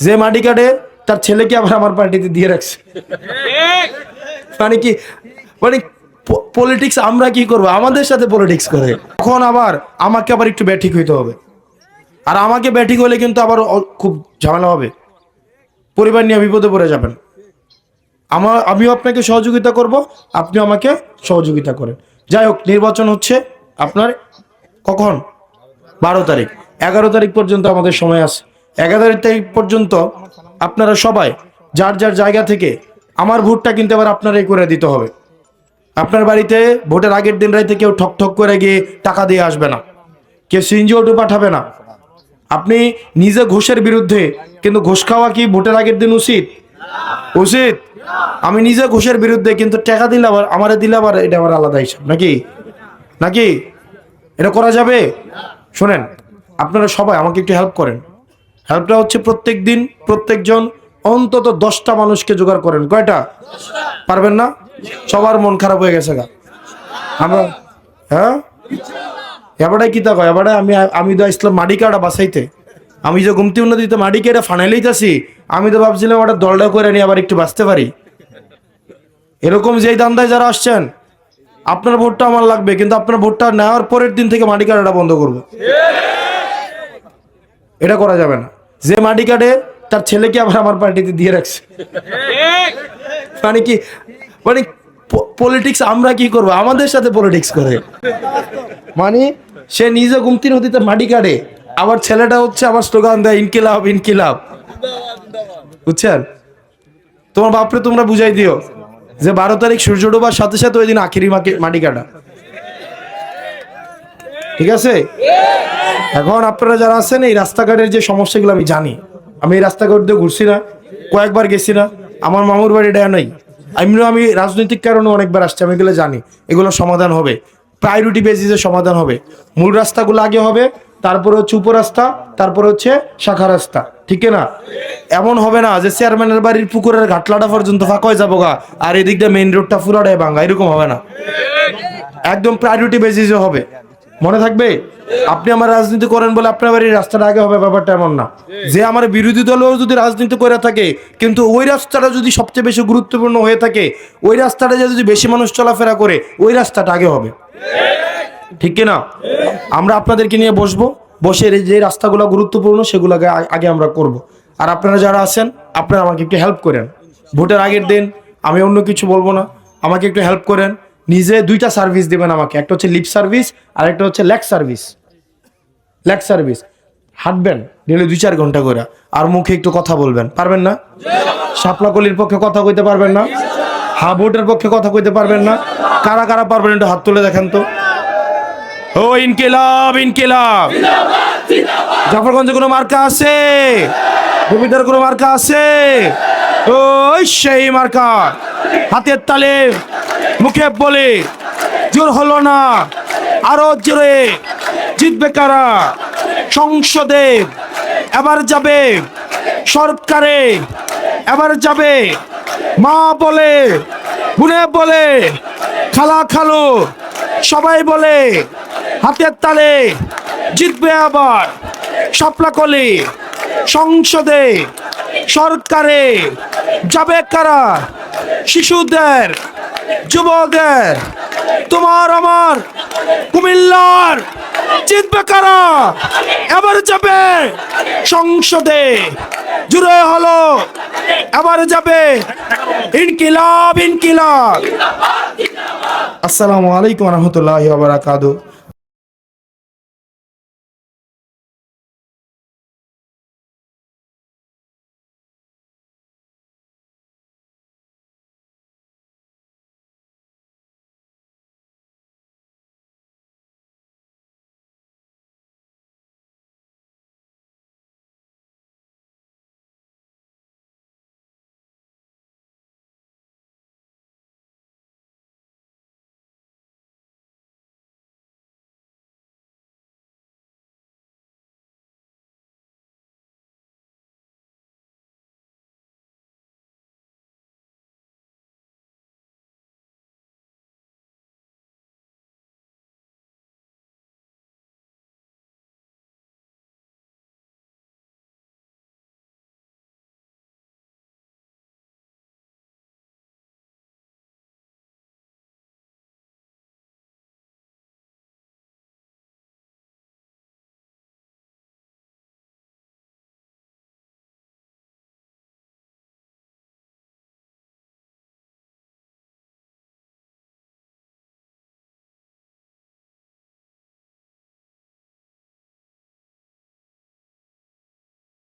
যে মাটি কাটে, তার ছেলেকে আবার আমার পার্টিতে দিয়ে রাখছে। মানে কি মানে পলিটিক্স আমরা কি করব? আমাদের সাথে পলিটিক্স করে। তখন আবার আমাকে আবার একটু ব্যাঠিক হইতে হবে। আর আমাকে ব্যাঠিক হলে কিন্তু আবার খুব ঝামেলা হবে। পরিবার নিয়ে বিপদে পড়ে যাবেন। আমার আমিও আপনাকে সহযোগিতা করব, আপনিও আমাকে সহযোগিতা করেন। যাই হোক, নির্বাচন হচ্ছে আপনার কখন? বারো তারিখ। এগারো তারিখ পর্যন্ত আমাদের সময় আছে। এগারো তারিখ পর্যন্ত আপনারা সবাই, যার যার জায়গা থেকে আমার ভোটটা কিন্তু এবার আপনারাই করে দিতে হবে। আপনার বাড়িতে ভোটের আগের দিন রাইতে কেউ ঠক ঠক করে গিয়ে টাকা দিয়ে আসবে না। কেউ অটো পাঠাবে না। আপনি নিজে ঘোষের বিরুদ্ধে, কিন্তু ঘোষ খাওয়া কি ভোটের আগের দিন উচিত? উচিত। আমি নিজে ঘোষের বিরুদ্ধে কিন্তু টাকা দিলে আবার, আমারে দিলে আবার এটা আবার আলাদা হিসাব। নাকি? নাকি? এটা করা যাবে? শোনেন, আপনারা সবাই আমাকে একটু হেল্প করেন। হেল্পটা হচ্ছে প্রত্যেক দিন প্রত্যেকজন অন্তত দশটা মানুষকে জোগাড় করেন। কয়টা? পারবেন না? সবার মন খারাপ হয়ে গেছে গা। আমরা হ্যাঁ? এবারে কি তা কয়? এবারে আমি আমি তো ইসলাম মাটি কাটা বাসাইতে। আমি যে গুমতি উন্নতিতে মাটি কেটে ফানাইলেইতাছি আমি তো ভাবছিলাম ওটা দলটা করে নিয়ে আবার একটু বাঁচতে পারি। এরকম যেই দান্দায় যারা আসছেন, আপনার ভোটটা আমার লাগবে, কিন্তু আপনার ভোটটা নেওয়ার পরের দিন থেকে মাটি কাটাটা বন্ধ করব। এটা করা যাবে না। যে মাটি কাটে, তার ছেলেকে আবার আমার পার্টিতে দিয়ে রাখছে। মানে কি মানে পলিটিক্স আমরা কি করব? আমাদের সাথে পলিটিক্স করে। মানে সে নিজে গুমতি নদীতে মাটি কাটে, আবার ছেলেটা হচ্ছে আমার স্লোগান দেয়, ইনকিলাব ইনকিলাব। বুঝছেন? তোমার বাপরে তোমরা বুঝাই দিও যে বারো তারিখ সূর্য ডোবার সাথে সাথে ওই দিন আখিরি মাটি কাটা। ঠিক আছে? এখন আপনারা যারা আছেন, এই রাস্তাঘাটের যে সমস্যাগুলো আমি জানি। আমি এই রাস্তাঘাট দিয়ে ঘুরছি না, কয়েকবার গেছি না, আমার মামুর বাড়ি দেয়া নাই। এমনিও আমি রাজনৈতিক কারণে অনেকবার আসছি, আমি এগুলো জানি এগুলো সমাধান হবে। প্রায়োরিটি বেসিসে সমাধান হবে। মূল রাস্তাগুলো আগে হবে, তারপরে হচ্ছে উপরাস্তা, তারপরে হচ্ছে শাখা রাস্তা, ঠিক না? এমন হবে না যে চেয়ারম্যানের বাড়ির পুকুরের ঘাটলাটা পর্যন্ত ফাঁকা হয়ে যাব গা, আর এদিক দিয়ে মেইন রোডটা ফুরাটাই ভাঙ্গা এরকম হবে না। একদম প্রায়োরিটি বেসিসে হবে। মনে থাকবে? আপনি আমার রাজনীতি করেন বলে আপনার বাড়ির রাস্তাটা আগে হবে ব্যাপারটা এমন না। যে আমার বিরোধী দলেও যদি রাজনীতি করে থাকে কিন্তু ওই রাস্তাটা যদি সবচেয়ে বেশি গুরুত্বপূর্ণ হয়ে থাকে ওই রাস্তাটা যদি বেশি মানুষ চলাফেরা করে ওই রাস্তাটা আগে হবে। ঠিক কিনা? আমরা আপনাদেরকে নিয়ে বসবো বসে যে রাস্তাগুলো গুরুত্বপূর্ণ সেগুলোকে আগে আমরা করব। আর আপনারা যারা আছেন আপনারা আমাকে একটু হেল্প করেন। ভোটের আগের দিন আমি অন্য কিছু বলব না। আমাকে একটু হেল্প করেন। নিজে দুইটা সার্ভিস দিবেন আমাকে। একটা হচ্ছে লিপ সার্ভিস আর একটা হচ্ছে ল্যাক সার্ভিস ল্যাক সার্ভিস হাঁটবেন ডেলি দুই চার ঘণ্টা করে আর মুখে একটু কথা বলবেন। পারবেন না? শাপলাকলির পক্ষে কথা কইতে পারবেন না। হা ভোটের পক্ষে কথা কইতে পারবেন না। কারা কারা পারবেন একটু হাত তুলে দেখেন তো। ও, ইনকিলাব ইনকিলাব। জাফরগঞ্জে কোনো মার্কা আছে? রবিদার কোনো মার্কা আছে? ওই সেই মার্কা। হাতের তালে মুখে বলে, জোর হলো না, আরও জোরে জিতবে কারা? সংসদে এবার যাবে, সরকারে এবার যাবে, মা বলে গুনে বলে, খালা খালো সবাই বলে, হাতের তালে জিতবে আবার। সাপলাকলি সংসদে সরকারে যাবে কারা? শিশুদের যুবদের তোমার, আমার, কুমিল্লার জিতবে কারা? এবার যাবে সংসদে, জুড়ে হলো। এবার যাবে ইনকিলাব ইনকিলাব। আসসালামু আলাইকুম রহমতুল্লাহ বারাকাতু